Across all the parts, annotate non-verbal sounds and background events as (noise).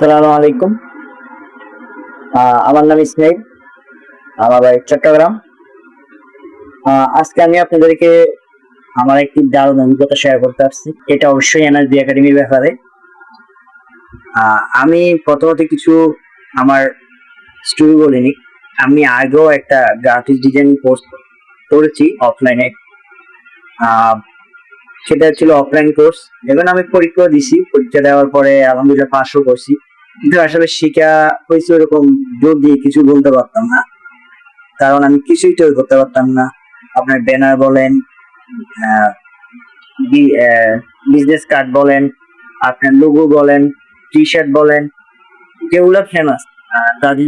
আসসালামু আলাইকুম। আমার নাম ইসমাইল। আমার বাড়ি চট্টগ্রাম। আজকে আমি আপনাদেরকে আমার একটি দারুণ অভিজ্ঞতা শেয়ার করতে আসছি। এটা অবশ্যই এনআরবি একাডেমির ব্যাপারে। আমি প্রথমত কিছু আমার স্টোরি বলিনি আমি আগেও একটা গ্রাফিক্স ডিজাইন কোর্স করেছি অফলাইনে সেটা ছিল অফলাইন কোর্স এখন আমি পরীক্ষা দিছি। পরীক্ষা দেওয়ার পরে আলহামদুলিল্লাহ পাশও করছি। কিন্তু আসলে শিখা হয়েছে ওরকম জোর দিয়ে কিছু বলতে পারতাম না। কারণ আমি কিছুই তৈরি করতে পারতাম না। আপনার ব্যানার বলেন বিজনেস কার্ড বলেন, আপনার লোগো বলেন টি শার্ট বলেন যেগুলো ফেমাস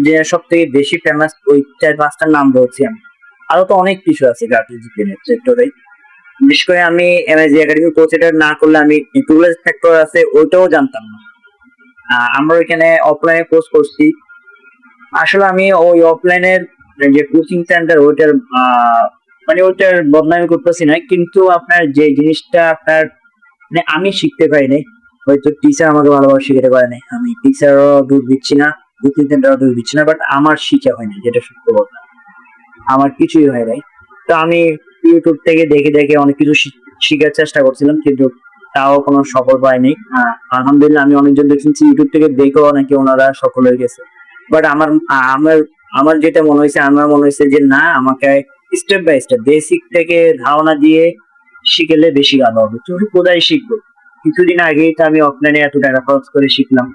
যে সব থেকে বেশি ফেমাস ওই চার পাঁচটার নাম বলছি আমি। আরও তো অনেক কিছু আছে গ্রাফিক্স সেক্টরে বিশেষ করে আমি এমএসজি একাডেমি এটা না করলে আমি টুলেজ ফ্যাক্টর আছে, ওইটাও জানতাম না। আমরা ওইখানে অফলাইনে কোর্স করছি। আসলে আমি ওই অফলাইনের যে কোচিং সেন্টার ওইটার মানে ওইটার বদনামি করতেছি না। কিন্তু আপনার যে জিনিসটা আপনার মানে আমি শিখতে পারিনি হয়তো টিচার আমাকে ভালোভাবে শিখাতে পারে নাই। আমি টিচারও দূর দিচ্ছি না কোচিং সেন্টারও দূর দিচ্ছি না বাট আমার শিখা হয়নি যেটা সত্য কথা। আমার কিছুই হয় নাই। তো আমি ইউটিউব থেকে দেখে দেখে অনেক কিছু শিখ- শিখার চেষ্টা করছিলাম, কিন্তু তাও কোনো সফল পাইনি। আলহামদুলিল্লাহ আমি অনেকজন দেখেছি ইউটিউব থেকে দেখেও নাকি ওনারা সফল হয়ে গেছে। বাট আমার আমার আমার যেটা মনে হয়েছে আমার মনে হয়েছে যে না আমাকে স্টেপ বাই স্টেপ বেসিক থেকে ধারণা দিয়ে শিখেলে বেশি ভালো হবে। তুমি কোথায় শিখব? কিছুদিন আগেই তো আমি অফলাইনে এত টাকা খরচ করে শিখলাম।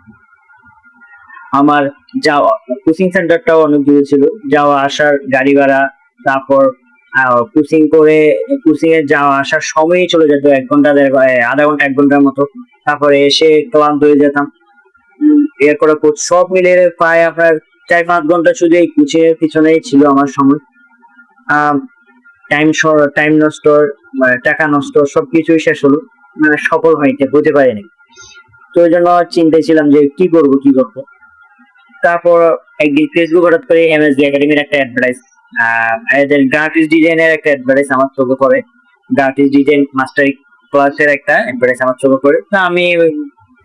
আমার যাওয়া কোচিং সেন্টারটাও অনেক দূরে ছিল। যাওয়া আসার গাড়ি ভাড়া তারপর কোচিং করে কোচিং এ যাওয়া আসার সময়ই চলে যেত এক ঘণ্টা দেড় আধা ঘণ্টা, এক ঘণ্টার মতো। তারপরে এসে ক্লান্ত হয়ে যেতাম। এরপরে সব মিলে প্রায় আপনার চার পাঁচ ঘণ্টা শুধু এই কোচিং এর পিছনেই ছিল আমার সময়। টাইম টাইম নষ্ট মানে টাকা নষ্ট, সবকিছুই শেষ হলো। মানে সফল হইতে বুঝতে পারেনি। তো ওই জন্য চিন্তায় ছিলাম যে কি করব কি করব? তারপর একদিন ফেসবুক হঠাৎ করে এমএসডি একাডেমির একটা অ্যাডভার্টাইজ এদের গ্রাফিক্স ডিজাইনের একটা অ্যাডভার্টাইজ আমার চোখে পড়ে। গ্রাফিক্স ডিজাইন মাস্টার ক্লাসের একটা অ্যাডভার্টাইজ আমার চোখে পড়ে। তো আমি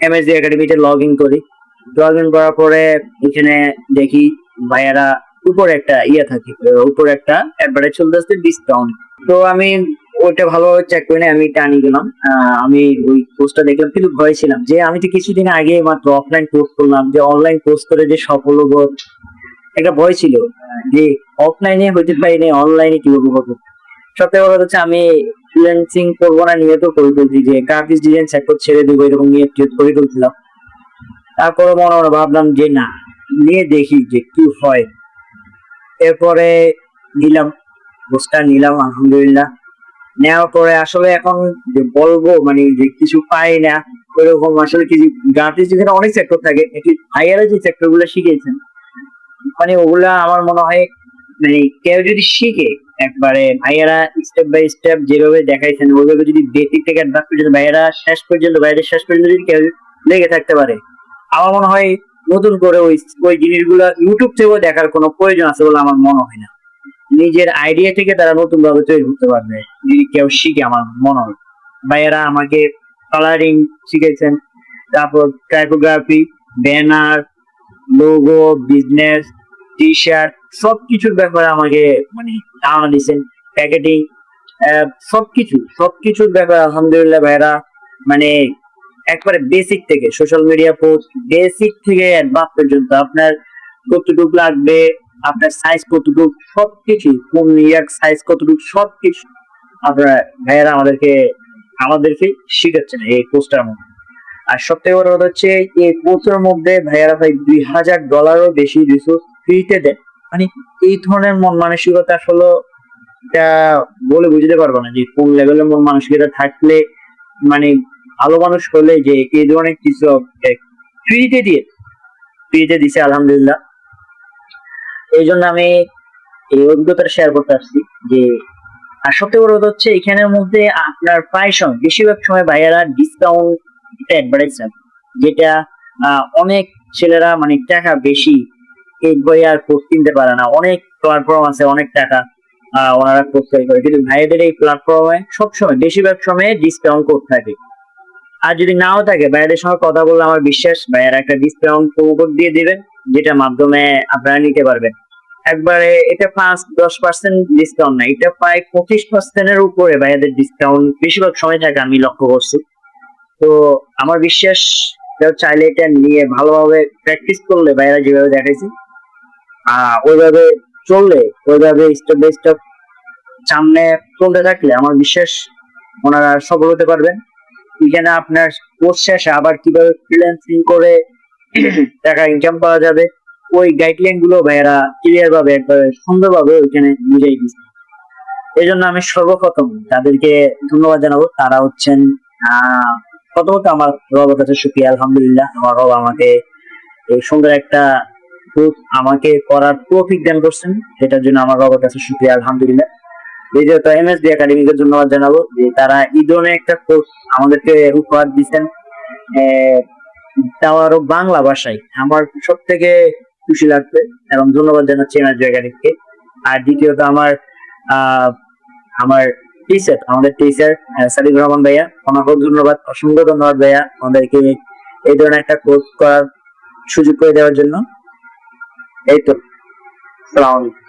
এমএসডি একাডেমিতে লগ ইন করি। লগ ইন করার পরে এখানে দেখি ভাইয়ারা উপরে একটা ইয়ে থাকে, উপরে একটা অ্যাডভার্টাইজ চলতেছে ডিসকাউন্ট তো আমি ওইটা ভালোভাবে চেক করে আমি টানি গেলাম। আমি ওই পোস্টটা দেখলাম, কিন্তু ভয় ছিলাম যে আমি তো কিছুদিন আগে মাত্র অফলাইন কোর্স করলাম, যে অনলাইন কোর্স করে যে সফল হব একটা ভয় ছিল। যে অফলাইনে হইতে পারিনি অনলাইনে কীভাবে হব? সত্যি কথা হচ্ছে আমি ফ্রিল্যান্সিং করব না নিয়ে তো করে তুলছি যে গ্রাফিক্স ডিজাইন সেক্টর ছেড়ে দেবো, এরকম নিয়ে করে তুলছিলাম তারপরে মনে মনে ভাবলাম যে না, নিয়ে দেখি যে কি হয়। এরপরে নিলাম কোর্সটা নিলাম, আলহামদুলিল্লাহ। নেওয়ার পরে আসলে এখন যে বলব মানে যে কিছু পাই না, ওইরকম আসলে কিছু গ্রাফিক্স ডিজাইন অনেক সেক্টর থাকে, একটি হাইয়ারে যে সেক্টরগুলো শিখেছেন মানে ওগুলা আমার মনে হয় মানে কেউ যদি শিখে, একবারে ভাইয়ারা স্টেপ বাই স্টেপ যেভাবে দেখাইছেন, ওইভাবে যদি বেসিক থেকে অ্যাডভান্স পর্যন্ত ভাইয়ারা শেষ পর্যন্ত ভাইয়াদের শেষ পর্যন্ত যদি কেউ লেগে থাকতে পারে, আমার মনে হয় নতুন করে ওই ওই জিনিসগুলো ইউটিউব থেকেও দেখার কোনো প্রয়োজন আছে বলে আমার মনে হয় না। নিজের আইডিয়া থেকে তারা নতুন ভাবে তৈরি করতে পারবে, যদি কেউ শিখে আমার মনে হয়। ভাইয়েরা আমাকে কালারিং শিখেছেন তারপর typography banner logo business T shirt সবকিছুর ব্যাপারে আমাকে মানে ধারণা দিচ্ছেন প্যাকেটিং সবকিছু, সবকিছুর ব্যাপারে আলহামদুলিল্লাহ ভাইরা মানে একবারে বেসিক থেকে সোশ্যাল মিডিয়া পোস্ট বেসিক থেকে অ্যাডভান্স পর্যন্ত আপনার কতটুকু লাগবে, আপনার সাইজ কতটুকু, সবকিছু, কোন ইয়ার সাইজ কতটুকু, সবকিছু আপনারা ভাইয়েরা আমাদেরকে আমাদেরকে শিখাচ্ছেন এই কোর্সটার মধ্যে। আর সবথেকে বড় কথা হচ্ছে এই কোর্সের মধ্যে ভাইয়ারা ভাই দুই হাজার ডলারও বেশি রিসোর্স ফ্রিতে দেন। মানে এই ধরনের মন মানসিকতা আসলে বলে বুঝতে পারব না যে কোন লেভেলের মন মানসিকতা থাকলে মানে ভালো মানুষ হলে যে এই ধরনের কিছু ফ্রিতে দিয়ে ফ্রিতে দিছে, আলহামদুলিল্লাহ। এই জন্য আমি এই অভিজ্ঞতাটা শেয়ার করতে আসছি যে, আর সবথেকে বড় কথা হচ্ছে, এখানের মধ্যে আপনার প্রায় সময়, বেশিরভাগ সময় ভাইয়ারা ডিসকাউন্ট যেটা অনেক ছেলেরা মানে টাকা বেশি এই বই আর কোর্স কিনতে পারে না। অনেক প্ল্যাটফর্ম আছে, অনেক টাকা ওনারা কোর্স তৈরি করে। কিন্তু ভাইয়াদের এই প্ল্যাটফর্মে সবসময়, বেশিরভাগ সময় ডিসকাউন্ট কোড থাকে। আর যদি নাও থাকে ভাইয়াদের সঙ্গে কথা বললে আমার বিশ্বাস, ভাইয়ারা একটা ডিসকাউন্ট কোড দিয়ে দিবেন, যেটার মাধ্যমে আপনারা নিতে পারবেন। একবারে এটা পাঁচ, দশ পার্সেন্ট ডিসকাউন্ট না, এটা প্রায় পঁচিশ পার্সেন্টের উপরে ভাইয়াদের ডিসকাউন্ট বেশিরভাগ সময় থাকে, আমি লক্ষ্য করছি। তো আমার বিশ্বাস চাইলে এটা নিয়ে ভালোভাবে প্র্যাকটিস করলে ভাইয়ারা যেভাবে দেখাইছি ওইভাবে চললে, ওইভাবে স্টেপ বাই স্টেপ সামনে চলতে থাকলে আমার বিশ্বাস ওনারা সফল হতে পারবেন। এখানে আপনার কোর্স শেষে আবার কীভাবে ফ্রিল্যান্সিং করে (clears throat) টাকা ইনকাম পাওয়া যাবে, ওই গাইডলাইনগুলো ভাইয়েরা ক্লিয়ার ভাবে একবারে সুন্দরভাবে ওইখানে বুঝাই দিচ্ছে এই জন্য আমি সর্বপ্রথম তাদেরকে ধন্যবাদ জানাব। তারা হচ্ছেন, আহ প্রথমত আমার রবের কাছে সুখী আলহামদুলিল্লাহ। আমার রব আমাকে এই সুন্দর একটা আমাকে করার প্রফিক দান করছেন সেটার জন্য আমার রবের কাছে সুখী আলহামদুলিল্লাহ। দ্বিতীয়ত এমএসবি একাডেমিকে ধন্যবাদ জানাব যে তারা এই ধরনের একটা কোর্স আমাদেরকে উপহার দিচ্ছেন তাও আরও বাংলা ভাষায়। আমার সব থেকে খুশি লাগছে এবং ধন্যবাদ জানাচ্ছি এমএসবি একাডেমিকে আর দ্বিতীয়ত আমার আমার টিচার আমাদের টিচার সাদিক রহমান ভাইয়া ওনাকেও ধন্যবাদ, অসংখ্য ধন্যবাদ ভাইয়া, আমাদেরকে এই ধরনের একটা কোর্স করার সুযোগ করে দেওয়ার জন্য। এই তো, সালাম আলাইকুম।